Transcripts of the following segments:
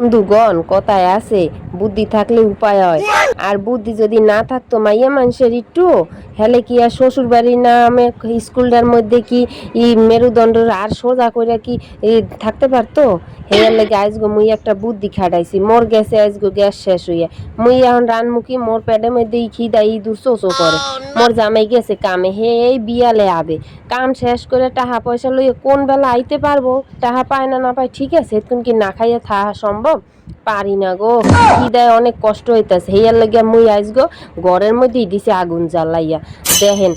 বন্ধুগণ, কথায় আছে, বুদ্ধি থাকলে উপায় হয়। আর বুদ্ধি যদি না থাকতো মাইয়া মানুষের একটু, হেলে কি আর শ্বশুর বাড়ির নামে স্কুলটার মধ্যে কি মেরুদণ্ড আর সোজা করে কি থাকতে পারতো? হেয়ার লেগে আজগো মুই একটা বুদ্ধি খাটাইছি। মোর গ্যাসে আজগো গ্যাস শেষ হইয়া। মুই এখন রানমুখী মোর প্যাডে মধ্যে খিদা ই দূর চোচো করে মোর জামাই গেছে কামে হে এই বিয়ালে আবে। কাম শেষ করে টাকা পয়সা লইয়ে কোন বেলা আইতে পারব? টাকা পায় না না পায় ঠিক আছে তুমি কি না খাইয়া থাকা সম্ভব? পারি না গো। খিদায় অনেক কষ্ট হইতাছে। হেয়ার লাগিয়া মুই আইসগো ঘরের মধ্যেই দিছে আগুন জ্বালাইয়া। দেখেন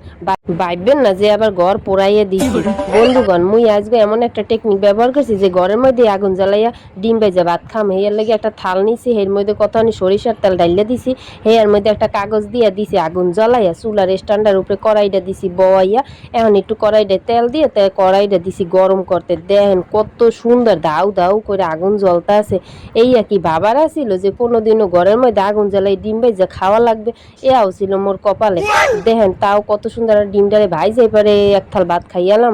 ভাববেন না যে আবার ঘর পোড়াইয়া দিছি। বন্ধুগণ, মুই আজকে এমন একটা টেকনিক ব্যবহার করছি যে ঘরের মধ্যে আগুন জ্বালাইয়া ডিম বেজে ভাত খাম। হেয়ার লাগে একটা থাল নিছি এর মধ্যে কত আমি সরিষার তেল ডাইলে দিছি। হেয়ার মধ্যে একটা কাগজ দিয়া দিছি, আগুন জ্বালাইয়া। চুলার স্ট্যান্ডার উপরে কড়াইটা দিছি বয়াইয়া এখন একটু কড়াইটা তেল দিয়ে তে কড়াইটা দিছি গরম করতে। দেখেন কত সুন্দর দাউ দাউ করে আগুন জ্বলতে আছে এই কি বাবার আছিল যে কোনোদিনও ঘরের মধ্যে আগুন জ্বালাই ডিম ভেজে খাওয়া লাগবে? এও ছিল মোর কপালে। দেখেন তাও কত সুন্দর আর ডিমটারে ভাই যাই পারে এক থাল ভাত খাইয়ালাম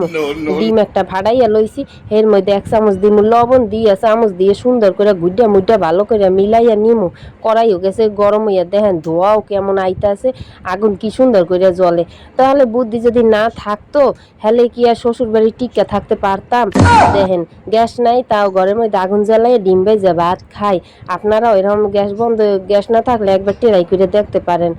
ডিম একটা ফাড়াইয়া লইছি এর মধ্যে এক চামচ দিম লবণ দিয়ে চামচ দিয়ে সুন্দর করে গুড্ডা মুড্ডা ভালো করে মিলাইয়া নিমু। কড়াইও গেছে গরম হইয়া দেখেন ধোয়াও কেমন আইতাছে আগুন কি সুন্দর করে জ্বলে। তাহলে বুদ্ধি যদি না থাকতো হেলে কি আর শ্বশুর বাড়ি টিকা থাকতে পারতাম? দেখেন গ্যাস নাই তাও ঘরের মধ্যে আগুন জ্বালাই ডিম ভেজে ভাত খাই। আপনারাও এরকম গ্যাস বন্ধ, গ্যাস না থাকলে একবার টেরাই করে দেখতে পারেন।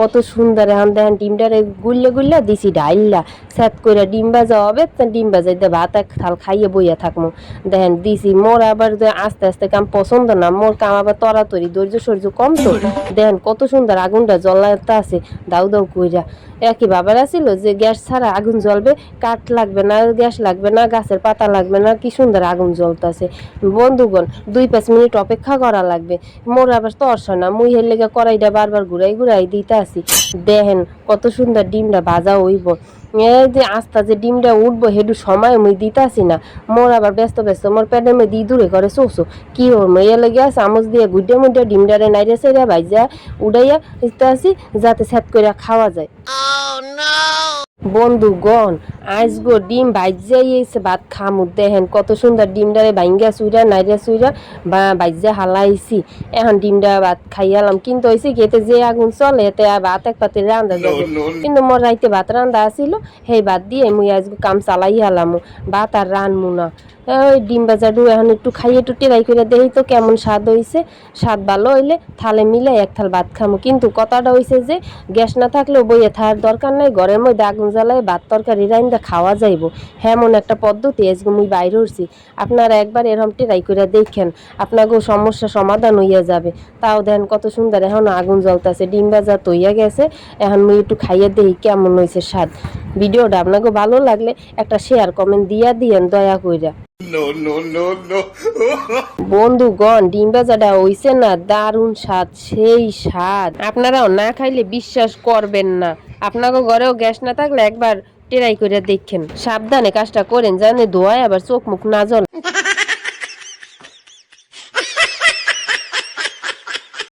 কত সুন্দর, এখন দেখেন ডিমটারে গুললে গুললে দিছি ডাইল্লা। স্যাত করে ডিম ভাজা হবে ডিম ভাজাই দিয়ে ভাত এক থাল খাইয়ে বইয়া থাকব দেখেন দিছি, মোর আবার আস্তে আস্তে কাম পছন্দ না, মোর কাম আবার তরাতরি ধৈর্য সহ্য কম তো। দেখেন কত সুন্দর আগুনটা জ্বলাতে আছে, দাউ দাউ কইরা। একই বাবার আছিল যে গ্যাস ছাড়া আগুন জ্বলবে, কাঠ লাগবে না, গ্যাস লাগবে না, গাছের পাতা লাগবে না, কি সুন্দর আগুন জ্বলতেছে। বন্ধুগণ, দুই পাঁচ মিনিট অপেক্ষা করা লাগবে। মোর আবার তরস না। মুই হের লেগে কড়াইটা বারবার ঘুরাই ঘুরাই দিতে আসি। দেখেন কত সুন্দর ডিমটা ভাজা হইব। এই যে আস্তা যে ডিমটা উঠবো, হেডু সময় মুই দিতে আসি না। মোর আবার ব্যস্ত ব্যস্ত, মোর পেটের দি দূরে করে চোষো কি ওর মেয়ে লেগে চামচ দিয়ে গুড্ডে মুড্ডে ডিমটারে নাইরে সেরে ভাইজা উড়াইয়া দিতে আসি, যাতে সেট করে খাওয়া যায়। বন্ধুগণ আইসগো ডিম ভাইজাই এসে ভাত খামু দেখেন কত সুন্দর ডিমটারে ভাঙ্গা চুইরা নাইরা চুইরা বা ভাইজা হালাইছি। এখন ডিমটা ভাত খাইয়ালাম কিন্তু হয়েছে কি এতে যে আগুন চলে এতে আর ভাত এক পাতে রান্দা যাবে। কিন্তু মোর রাইতে ভাত রান্দা আসিল সেই ভাত দিয়ে মুই আজকে কাম চালাই হালাম ভাত আর রানমু না। ওই ডিম বাজারু এখন একটু খাইয়ে একটু টেরাই করে দেখি তো কেমন স্বাদ হইছে। স্বাদ ভালো হইলে থালে মিলে এক থাল ভাত খামু কিন্তু কথাটা হইছে যে গ্যাস না থাকলেও বইয়ে থাকার দরকার নাই ঘরের মধ্যে আগুন জ্বালায় ভাত তরকারি রাইন্দা খাওয়া যাইব। হেমন একটা পদ্ধতি আজকে মুই বাইরে উঠছি আপনারা একবার এরকম টেরাই করে দেখেন আপনাকেও সমস্যা সমাধান হইয়া যাবে। তাও দেন কত সুন্দর এখন আগুন জ্বলতেছে ডিম ভাজা তৈয়া গেছে। এখন মুই একটু খাইয়ে দেখি কেমন হয়েছে স্বাদ। ভিডিওটা আপনাকে ভালো লাগলে একটা শেয়ার কমেন্ট দিয়া দিয়েন দয়া কইরা. বন্ধুগণ ডিম ভাজাটা হইছে না দারুণ স্বাদ সেই স্বাদ। আপনারাও না খাইলে বিশ্বাস করবেন না। আপনাকে ঘরেও গ্যাস না থাকলে একবার টেরাই করে দেখেন। সাবধানে কাজটা করেন, জানে ধোয়ায় আবার চোখ মুখ না জ্বলে